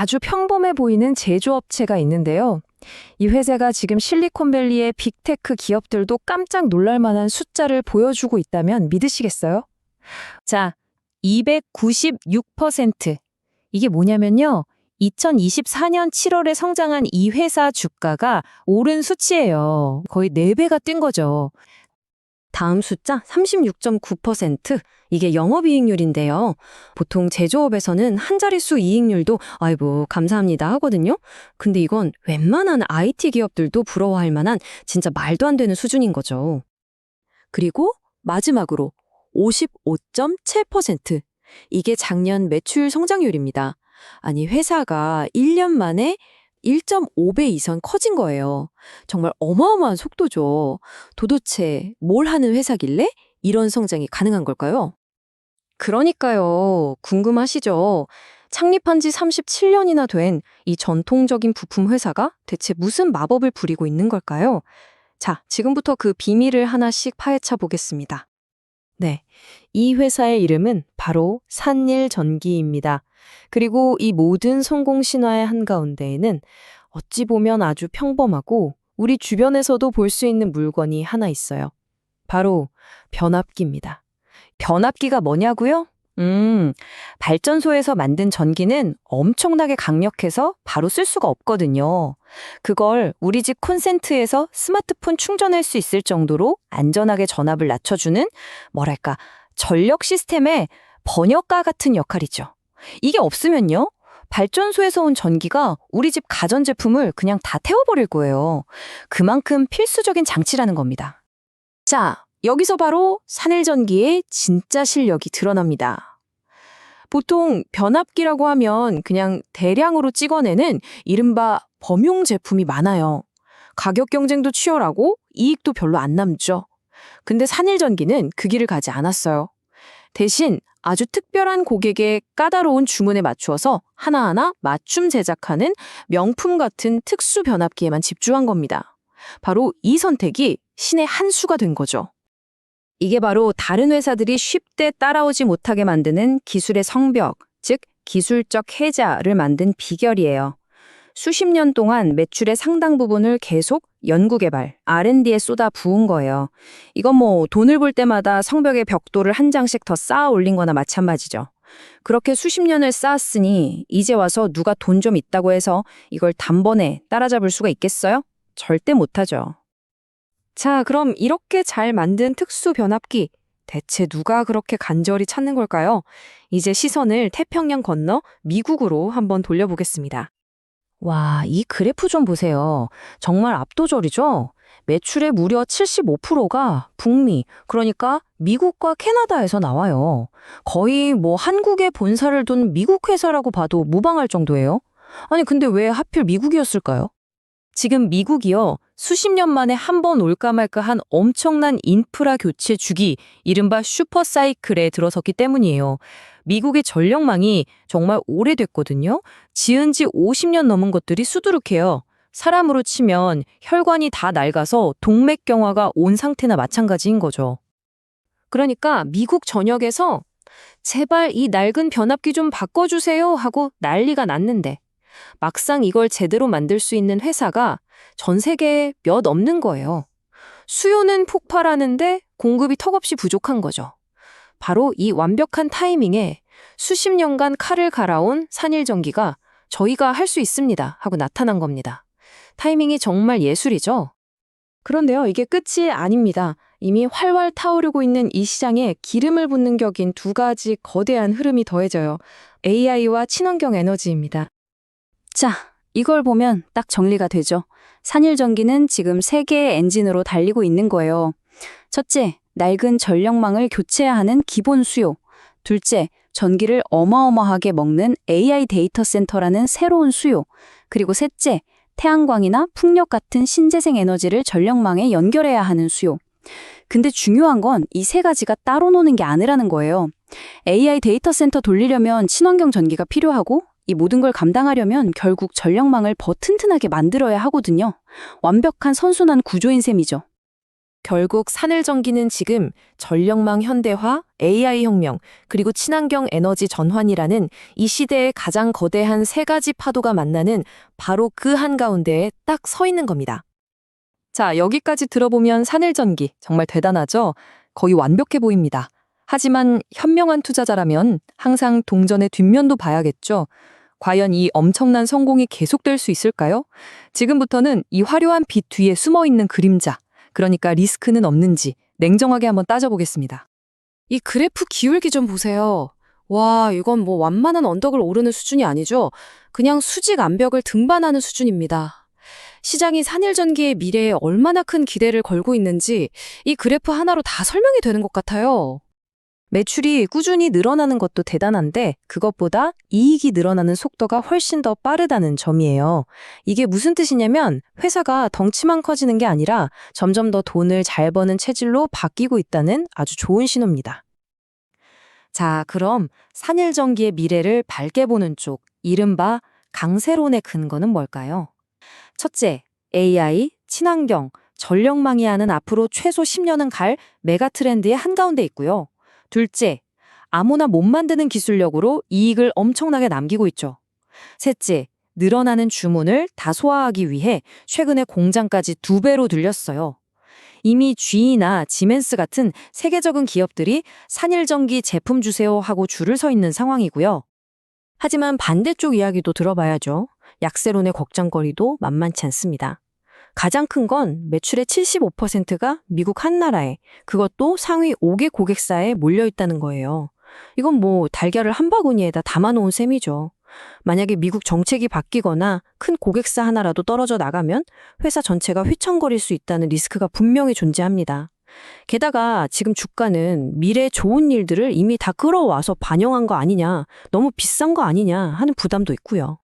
아주 평범해 보이는 제조업체가 있는데요. 이 회사가 지금 실리콘밸리의 빅테크 기업들도 깜짝 놀랄 만한 숫자를 보여주고 있다면 믿으시겠어요? 자, 296%. 이게 뭐냐면요. 2024년 7월에 성장한 이 회사 주가가 오른 수치예요. 거의 4배가 뛴 거죠. 다음 숫자 36.9%. 이게 영업이익률인데요. 보통 제조업에서는 한 자릿수 이익률도 아이고 감사합니다 하거든요. 근데 이건 웬만한 IT 기업들도 부러워할 만한 진짜 말도 안 되는 수준인 거죠. 그리고 마지막으로 55.7%. 이게 작년 매출 성장률입니다. 아니 회사가 1년 만에 1.5배 이상 커진 거예요. 정말 어마어마한 속도죠. 도대체 뭘 하는 회사길래 이런 성장이 가능한 걸까요? 그러니까요. 궁금하시죠? 창립한 지 37년이나 된 이 전통적인 부품 회사가 대체 무슨 마법을 부리고 있는 걸까요? 자, 지금부터 그 비밀을 하나씩 파헤쳐 보겠습니다. 네. 이 회사의 이름은 바로 산일 전기입니다. 그리고 이 모든 성공 신화의 한가운데에는 어찌 보면 아주 평범하고 우리 주변에서도 볼 수 있는 물건이 하나 있어요. 바로 변압기입니다. 변압기가 뭐냐고요? 음, 발전소에서 만든 전기는 엄청나게 강력해서 바로 쓸 수가 없거든요. 그걸 우리 집 콘센트에서 스마트폰 충전할 수 있을 정도로 안전하게 전압을 낮춰주는 뭐랄까 전력 시스템의 번역가 같은 역할이죠. 이게 없으면요. 발전소에서 온 전기가 우리 집 가전제품을 그냥 다 태워버릴 거예요. 그만큼 필수적인 장치라는 겁니다. 자, 여기서 바로 산일전기의 진짜 실력이 드러납니다. 보통 변압기라고 하면 그냥 대량으로 찍어내는 이른바 범용 제품이 많아요. 가격 경쟁도 치열하고 이익도 별로 안 남죠. 근데 산일전기는 그 길을 가지 않았어요. 대신 아주 특별한 고객의 까다로운 주문에 맞추어서 하나하나 맞춤 제작하는 명품 같은 특수 변압기에만 집중한 겁니다. 바로 이 선택이 신의 한 수가 된 거죠. 이게 바로 다른 회사들이 쉽게 따라오지 못하게 만드는 기술의 성벽, 즉 기술적 해자를 만든 비결이에요. 수십 년 동안 매출의 상당 부분을 계속 연구개발, R&D에 쏟아 부은 거예요. 이건 뭐 돈을 볼 때마다 성벽의 벽돌을 한 장씩 더 쌓아 올린 거나 마찬가지죠. 그렇게 수십 년을 쌓았으니 이제 와서 누가 돈 좀 있다고 해서 이걸 단번에 따라잡을 수가 있겠어요? 절대 못하죠. 자, 그럼 이렇게 잘 만든 특수 변압기, 대체 누가 그렇게 간절히 찾는 걸까요? 이제 시선을 태평양 건너 미국으로 한번 돌려보겠습니다. 와, 이 그래프 좀 보세요. 정말 압도적이죠? 매출의 무려 75%가 북미, 그러니까 미국과 캐나다에서 나와요. 거의 뭐 한국에 본사를 둔 미국 회사라고 봐도 무방할 정도예요. 아니, 근데 왜 하필 미국이었을까요? 지금 미국이요. 수십 년 만에 한 번 올까 말까 한 엄청난 인프라 교체 주기, 이른바 슈퍼사이클에 들어섰기 때문이에요. 미국의 전력망이 정말 오래됐거든요. 지은 지 50년 넘은 것들이 수두룩해요. 사람으로 치면 혈관이 다 낡아서 동맥경화가 온 상태나 마찬가지인 거죠. 그러니까 미국 전역에서 제발 이 낡은 변압기 좀 바꿔주세요 하고 난리가 났는데 막상 이걸 제대로 만들 수 있는 회사가 전 세계에 몇 없는 거예요. 수요는 폭발하는데 공급이 턱없이 부족한 거죠. 바로 이 완벽한 타이밍에 수십 년간 칼을 갈아온 산일전기가 저희가 할 수 있습니다 하고 나타난 겁니다. 타이밍이 정말 예술이죠. 그런데요, 이게 끝이 아닙니다. 이미 활활 타오르고 있는 이 시장에 기름을 붓는 격인 두 가지 거대한 흐름이 더해져요. AI와 친환경 에너지입니다. 자, 이걸 보면 딱 정리가 되죠. 산일전기는 지금 세 개의 엔진으로 달리고 있는 거예요. 첫째, 낡은 전력망을 교체해야 하는 기본 수요. 둘째, 전기를 어마어마하게 먹는 AI 데이터 센터라는 새로운 수요. 그리고 셋째, 태양광이나 풍력 같은 신재생 에너지를 전력망에 연결해야 하는 수요. 근데 중요한 건 이 세 가지가 따로 노는 게 아니라는 거예요. AI 데이터 센터 돌리려면 친환경 전기가 필요하고 이 모든 걸 감당하려면 결국 전력망을 더 튼튼하게 만들어야 하거든요. 완벽한 선순환 구조인 셈이죠. 결국 산을전기는 지금 전력망 현대화, AI 혁명, 그리고 친환경 에너지 전환이라는 이 시대의 가장 거대한 세 가지 파도가 만나는 바로 그 한가운데에 딱 서 있는 겁니다. 자, 여기까지 들어보면 산을 전기 정말 대단하죠? 거의 완벽해 보입니다. 하지만 현명한 투자자라면 항상 동전의 뒷면도 봐야겠죠. 과연 이 엄청난 성공이 계속될 수 있을까요? 지금부터는 이 화려한 빛 뒤에 숨어 있는 그림자, 그러니까 리스크는 없는지 냉정하게 한번 따져보겠습니다. 이 그래프 기울기 좀 보세요. 와, 이건 뭐 완만한 언덕을 오르는 수준이 아니죠. 그냥 수직 암벽을 등반하는 수준입니다. 시장이 산일전기의 미래에 얼마나 큰 기대를 걸고 있는지 이 그래프 하나로 다 설명이 되는 것 같아요. 매출이 꾸준히 늘어나는 것도 대단한데 그것보다 이익이 늘어나는 속도가 훨씬 더 빠르다는 점이에요. 이게 무슨 뜻이냐면 회사가 덩치만 커지는 게 아니라 점점 더 돈을 잘 버는 체질로 바뀌고 있다는 아주 좋은 신호입니다. 자, 그럼 산일전기의 미래를 밝게 보는 쪽, 이른바 강세론의 근거는 뭘까요? 첫째, AI, 친환경, 전력망이 하는 앞으로 최소 10년은 갈 메가 트렌드의 한가운데 있고요. 둘째, 아무나 못 만드는 기술력으로 이익을 엄청나게 남기고 있죠. 셋째, 늘어나는 주문을 다 소화하기 위해 최근에 공장까지 두 배로 늘렸어요. 이미 G나 지멘스 같은 세계적인 기업들이 산일전기 제품 주세요 하고 줄을 서 있는 상황이고요. 하지만 반대쪽 이야기도 들어봐야죠. 약세론의 걱정거리도 만만치 않습니다. 가장 큰 건 매출의 75%가 미국 한 나라에 그것도 상위 5개 고객사에 몰려 있다는 거예요. 이건 뭐 달걀을 한 바구니에다 담아놓은 셈이죠. 만약에 미국 정책이 바뀌거나 큰 고객사 하나라도 떨어져 나가면 회사 전체가 휘청거릴 수 있다는 리스크가 분명히 존재합니다. 게다가 지금 주가는 미래 좋은 일들을 이미 다 끌어와서 반영한 거 아니냐, 너무 비싼 거 아니냐 하는 부담도 있고요.